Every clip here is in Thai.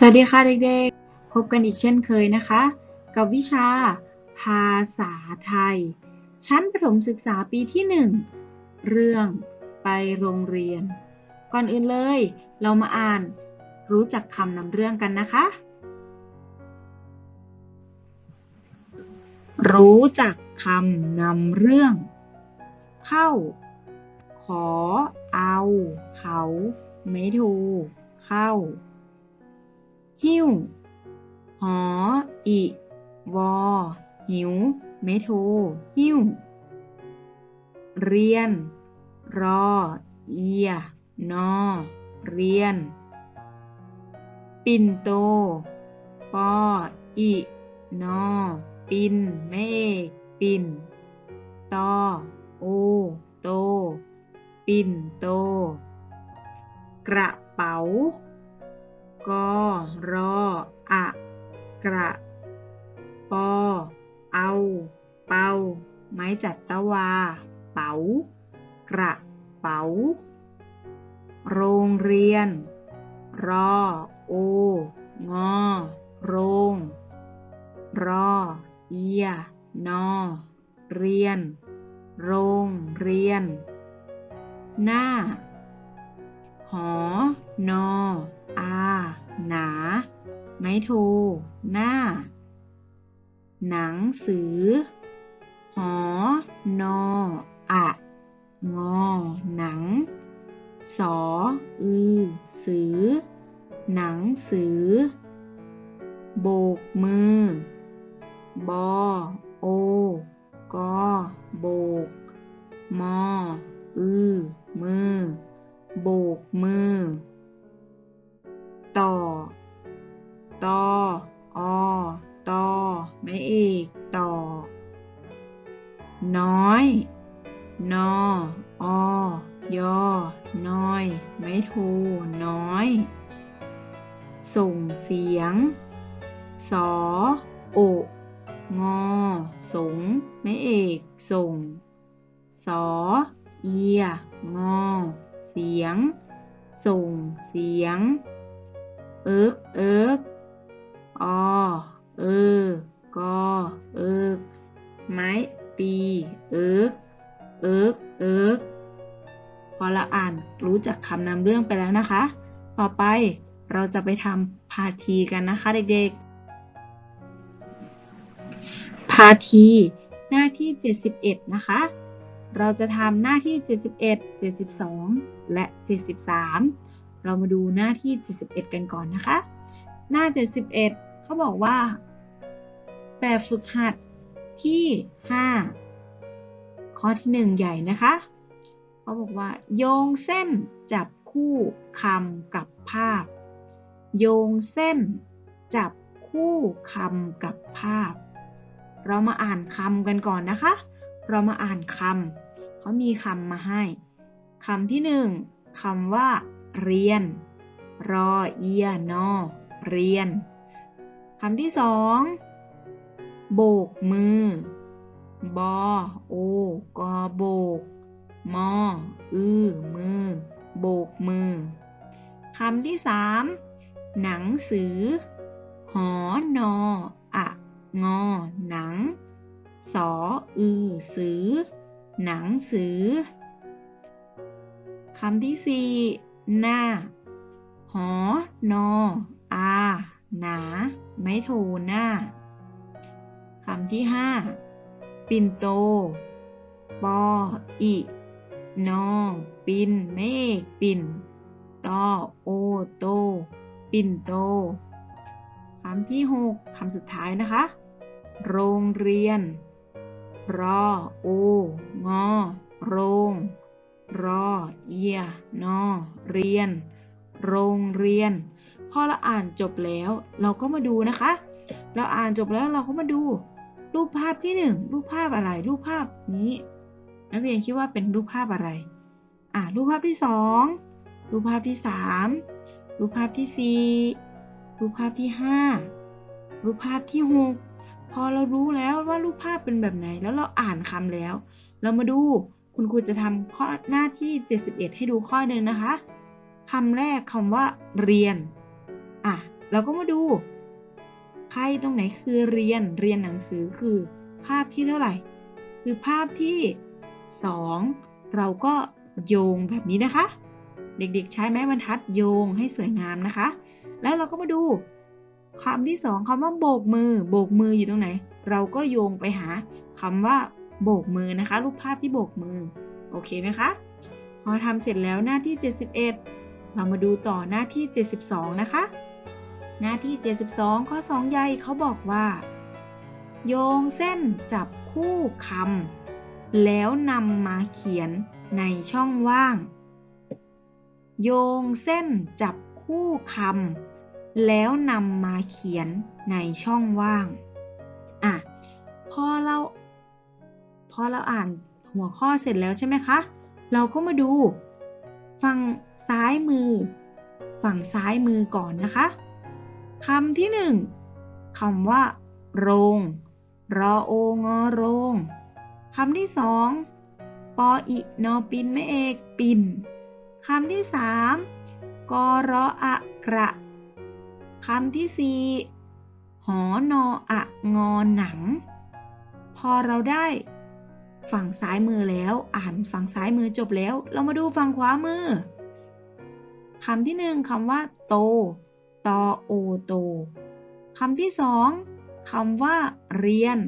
สวัสดีค่ะเด็กๆ พบกันอีกเช่นเคยนะคะ กับวิชา ภาษาไทย ชั้นประถมศึกษาปีที่ 1 เรื่องไปโรงเรียน ก่อนอื่นเลย เรามาอ่านรู้จักคำนำเรื่องกันนะคะ รู้จักคำนำเรื่อง เข้า ขอเอา เขา ไม่ถูกเข้า หิ้ว หอ อิ วอ หิวไม่โทหิ้ว เรียน รอ เอีย นอ เรียน ปิ่นโต ปอ อิ นอ ปินแม่เอกปิ่นตอ โอ โต ปินโต กระเป๋า กอรออะกระปอเอา เปาไม้จัดตวา เป๋า กระเป๋า โรงเรียน รอ โอ งอ โรง รอ เอีย นอ เรียน โรงเรียน หน้า หอ นอ หนา ไม้โท หน้า หนังสือ หอ นอ อะ งอ หนัง สอ อือ สือ หนังสือ โบกมือ บอ โอ กอ โบก มอ อือ มือ โบกมือ ต่อตออ ตอ ไม่เอกต่อ น้อยนออยอ น้อย ไม่โท น้อย ส่งเสียง สอ โอ งอ สง ไม่เอก ส่ง สอ เอีย งอ เสียง ส่งเสียง เอิกเอิกอเออกอเอิกไม้ตีเอิกเอิกเอิกพอเราอ่านรู้จักคำนำเรื่องไปแล้วนะคะ ต่อไปเราจะไปทำพาทีกันนะคะเด็กๆ พาที หน้าที่ 71 นะคะ เราจะทำหน้าที่ 71 72 และ 73 เรามาดูหน้าที่ 71 กันก่อนนะคะ หน้า 71 เขาบอกว่า แบบฝึกหัดที่ 5 ข้อที่ 1 ใหญ่นะคะเขาบอกว่า โยงเส้นจับคู่คำกับภาพ โยงเส้นจับคู่คำกับภาพ เรามาอ่านคำกันก่อนนะคะ เรามาอ่านคำเขามีคำมาให้คำที่หนึ่งคำว่า เรียน รอเอียนอ เรียน คำที่สอง โบกมือ บอ โอ กอโบก มอ อือ มือ โบกมือ คำที่สาม หนังสือ หอนออะ งอ หนัง สอ อือ สือ หนังสือคำที่สี่ หน้า หอ นอ อา หนา ไม่โทหน้า คำที่ห้าปินโต ปอ อิ นอ ปิน เมฆ ปินตอ โอ โต ปินโต คำที่หกคำสุดท้ายนะคะ โรงเรียน รอ โอ งอ โรง รอเอีย นอ เรียน โรงเรียน พอเราอ่านจบแล้วเราก็มาดูนะคะ เราอ่านจบแล้วเราก็มาดู รูปภาพที่หนึ่งรูปภาพอะไร รูปภาพนี้ นักเรียนคิดว่าเป็นรูปภาพอะไร อ่ารูปภาพที่สองรูปภาพที่สามรูปภาพที่สี่รูปภาพที่ห้ารูปภาพที่หกพอเรารู้แล้วว่ารูปภาพเป็นแบบไหน แล้วเราอ่านคำแล้ว เรามาดู คุณครูจะทำข้อหน้าที่ 71 ให้ดูข้อหนึ่งนะคะคำแรกคำว่าเรียน อะ เราก็มาดู ใครตรงไหนคือเรียน เรียนหนังสือคือภาพที่เท่าไหร่ คือภาพที่สองเราก็โยงแบบนี้นะคะ เด็กๆใช้ไม้บรรทัดโยงให้สวยงามนะคะ แล้วเราก็มาดูคำที่สองคำว่าโบกมือ โบกมืออยู่ตรงไหน เราก็โยงไปหาคำว่า โบกมือนะคะ รูปภาพที่โบกมือ โอเคไหมคะ พอทำเสร็จแล้วหน้าที่ 71 เรามาดูต่อหน้าที่ 72 นะคะ หน้าที่ 72 ข้อ 2 ใหญ่เขาบอกว่า โยงเส้นจับคู่คำแล้วนำมาเขียนในช่องว่าง โยงเส้นจับคู่คำแล้วนำมาเขียนในช่องว่าง อะ พอเรา พอเราอ่านหัวข้อเสร็จแล้วใช่ไหมคะ เราก็มาดูฝั่งซ้ายมือ ฝั่งซ้ายมือก่อนนะคะคำที่หนึ่งคำว่า โรง รอโองอโรงคำที่สองปออินอปินไม่เอกปินคำที่สามกอรออะกระคำที่สี่หอนออะงอหนัง พอเราได้ ฝั่งซ้ายมือแล้ว อ่านฝั่งซ้ายมือจบแล้ว เรามาดูฝั่งขวามือคำที่หนึ่งคำว่า โต ตอโอโตคำที่สองคำว่า เรียน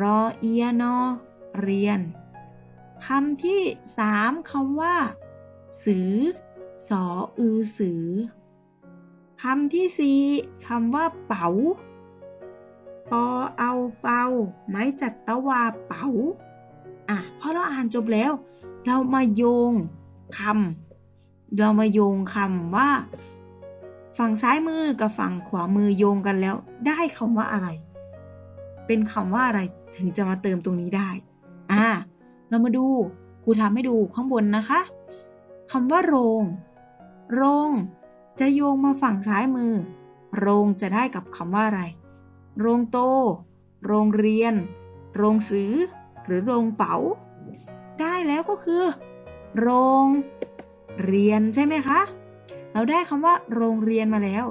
รอเอียนอเรียนคำที่สามคำว่า สือ สออือสือคำที่สี่คำว่าเป๋า ปอเอาเปา ไม้จัดตะวาเป๋า อะพอเราอ่านจบแล้ว เรามาโยงคำเรามาโยงคำว่า ฝั่งซ้ายมือกับฝั่งขวามือโยงกันแล้ว ได้คำว่าอะไร เป็นคำว่าอะไรถึงจะมาเติมตรงนี้ได้ อ่า เรามาดูครูทำให้ดูข้างบนนะคะคำว่าโรง โรง จะโยงมาฝั่งซ้ายมือ โรงจะได้กับคำว่าอะไร โรงโต โรงเรียน โรงสือ หรือโรงเป๋า แล้วก็คือ โรงเรียนใช่ไหมคะ เราได้คำว่า โรงเรียนมาแล้ว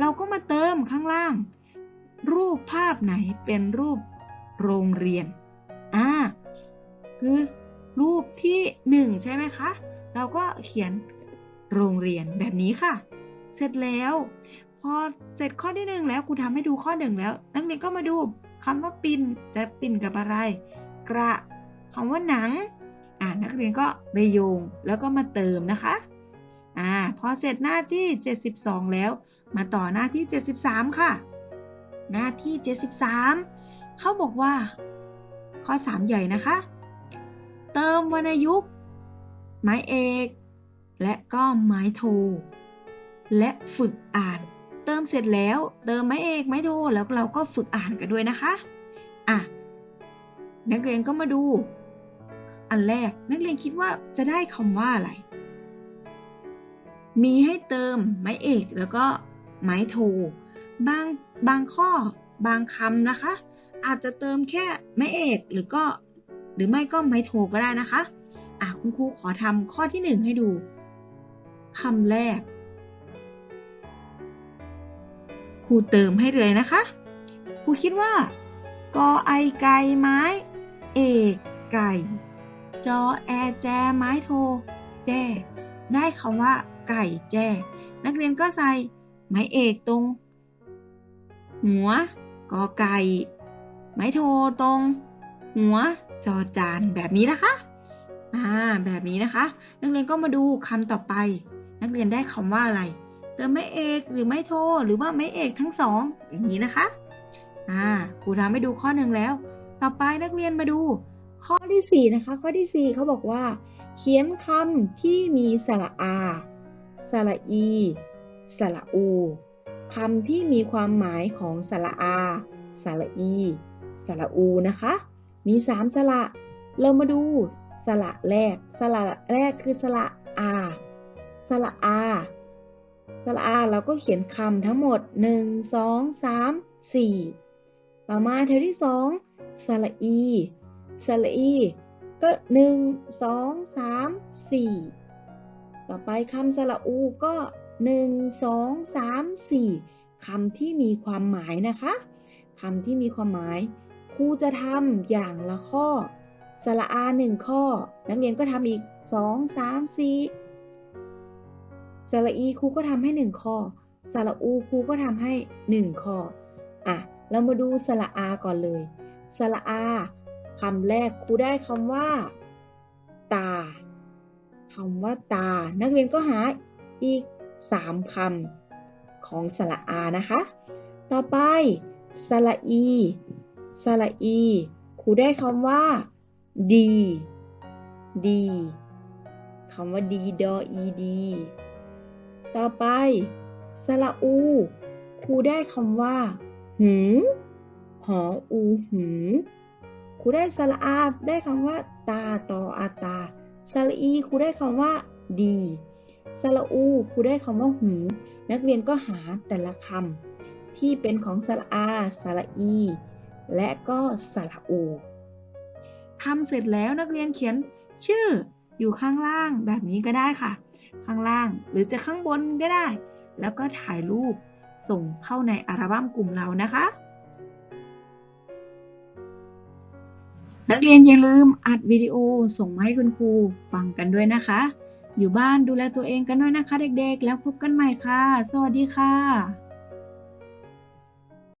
เราก็มาเติมข้างล่าง รูปภาพไหนเป็นรูปโรงเรียน อ่า คือรูปที่หนึ่งใช่ไหมคะ เราก็เขียนโรงเรียนแบบนี้ค่ะ เสร็จแล้ว พอเสร็จข้อที่หนึ่งแล้วครูทำให้ดูข้อหนึ่งแล้ว นักเรียนก็มาดูคำว่าปินจะปินกับอะไร กระคำว่าหนัง อ่านักเรียนก็ไปโยงแล้วก็มาเติมนะคะอ่าพอเสร็จหน้าที่ 72 แล้ว มาต่อหน้าที่ 73 ค่ะ หน้าที่ 73 เขาบอกว่า ข้อ 3 ใหญ่นะคะ เติมวรรณยุกต์ไม้เอก และก็ไม้โท และฝึกอ่าน เติมเสร็จแล้วเติมไม้เอกไม้โทแล้วเราก็ฝึกอ่านกันด้วยนะคะอะนักเรียนก็มาดู อันแรก นักเรียนคิดว่าจะได้คำว่าอะไร มีให้เติมไม้เอกแล้วก็ไม้โท บางบางข้อบางคำนะคะ อาจจะเติมแค่ไม้เอกหรือก็หรือไม่ก็ไม้โทก็ได้นะคะอะคุณครูขอทำข้อที่หนึ่งให้ดูคำแรกครูเติมให้เลยนะคะครูคิดว่ากอไอไก่ไม้ เอกไก่ จอแอแจ ไม้โท แจ ได้คำว่า ไก่แจ นักเรียนก็ใส่ไม้เอกตรง หัวกอไก่ ไม้โทตรง หัวจอจานแบบนี้นะคะ อ่า แบบนี้นะคะ นักเรียนก็มาดูคำต่อไป นักเรียนได้คำว่าอะไร เติมไม้เอกหรือไม้โท หรือว่าไม้เอกทั้งสองอย่างนี้นะคะ อ่าครูทำให้ดูข้อหนึ่งแล้ว ต่อไปนักเรียนมาดู ข้อที่สี่นะคะ ข้อที่สี่เขาบอกว่า เขียนคำที่มีสระอา สระอี สระอูคำที่มีความหมายของสระอา สระอี สระอูนะคะ มีสามสระ เรามาดูสระแรก สระแรกคือสระอา สระอา สระอาเราก็เขียนคำทั้งหมด 1 2 3 4 ต่อมาแถวที่ 2 สระอี สระอี ก็1 2 3 4ต่อไปคำสระอูก็1 2 3 4คำที่มีความหมายนะคะคำที่มีความหมายครูจะทำอย่างละข้อ สระอาหนึ่งข้อ นักเรียนก็ทำอีกสองสามสี่สระอีครูก็ทำให้หนึ่งข้อสระอูครูก็ทำให้หนึ่งข้ออะเรามาดูสระอาก่อนเลย สระอา คำแรกครูได้คำว่า ตาคำว่าตา นักเรียนก็หาอีกสามคำของสระอานะคะ ต่อไปสระอีสระอีครูได้คำว่า ดี ดีคำว่าดีดออีดี ต่อไปสระอูครูได้คำว่า หืมหออูหืม ครูได้สระอาได้คำว่า ตาต่ออาตาสระอีครูได้คำว่า ดีสระอูครูได้คำว่าหู นักเรียนก็หาแต่ละคำที่เป็นของสระอาสระอี และก็สระอูทำเสร็จแล้วนักเรียนเขียนชื่ออยู่ข้างล่างแบบนี้ก็ได้ค่ะ ข้างล่างหรือจะข้างบนก็ได้ แล้วก็ถ่ายรูปส่งเข้าในอัลบั้มกลุ่มเรานะคะ นักเรียนอย่าลืมอัดวิดีโอส่งมาให้คุณครูฟังกันด้วยนะคะ อยู่บ้านดูแลตัวเองกันด้วยนะคะ เด็กๆ แล้วพบกันใหม่ค่ะ สวัสดีค่ะ